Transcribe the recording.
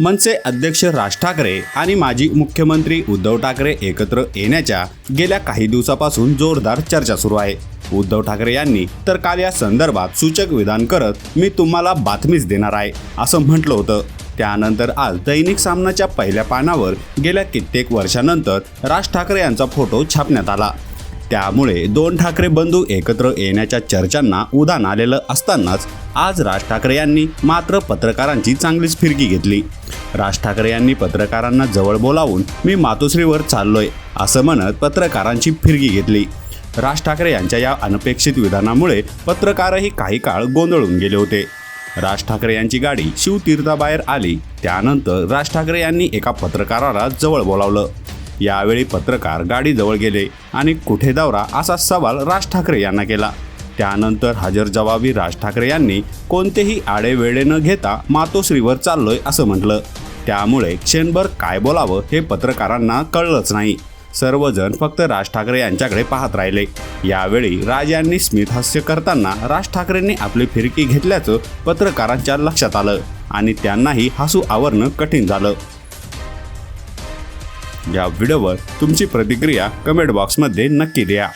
मनसे अध्यक्ष राज ठाकरे आणि माजी मुख्यमंत्री उद्धव ठाकरे एकत्र येण्याच्या गेल्या काही दिवसापासून जोरदार चर्चा सुरू आहे. उद्धव ठाकरे यांनी तर काल या संदर्भात सूचक विधान करत मी तुम्हाला बातमीच देणार आहे असं म्हटलं होतं. त्यानंतर आज दैनिक सामनाच्या पहिल्या पानावर गेल्या कित्येक वर्षानंतर राज ठाकरे यांचा फोटो छापण्यात आला. त्यामुळे दोन ठाकरे बंधू एकत्र येण्याच्या चर्चांना उदान आलेलं असतानाच आज राज ठाकरे यांनी मात्र पत्रकारांची चांगलीच फिरकी घेतली. राज ठाकरे यांनी पत्रकारांना जवळ बोलावून मी मातोश्रीवर चाललोय असं म्हणत पत्रकारांची फिरकी घेतली. राज ठाकरे यांच्या या अनपेक्षित विधानामुळे पत्रकारही काही काळ गोंधळून गेले होते. राज ठाकरे यांची गाडी शिवतीर्थाबाहेर आली त्यानंतर राज ठाकरे यांनी एका पत्रकाराला जवळ बोलावलं. यावेळी पत्रकार गाडीजवळ गेले आणि कुठे दौरा असा सवाल राज ठाकरे यांना केला. त्यानंतर हजर जवाबी राज ठाकरे यांनी कोणतेही आडेवेळे न घेता मातोश्रीवर चाललोय असं म्हटलं. त्यामुळे क्षणभर काय बोलावं हे पत्रकारांना कळलंच नाही. सर्वजण फक्त राज ठाकरे यांच्याकडे पाहत राहिले. यावेळी राज यांनी स्मितहास्य करताना राज ठाकरेंनी आपली फिरकी घेतल्याचं पत्रकारांच्या लक्षात आलं आणि त्यांनाही हसू आवरणं कठीण झालं. या व्हिडिओवर तुमची प्रतिक्रिया कमेंट बॉक्समध्ये नक्की द्या.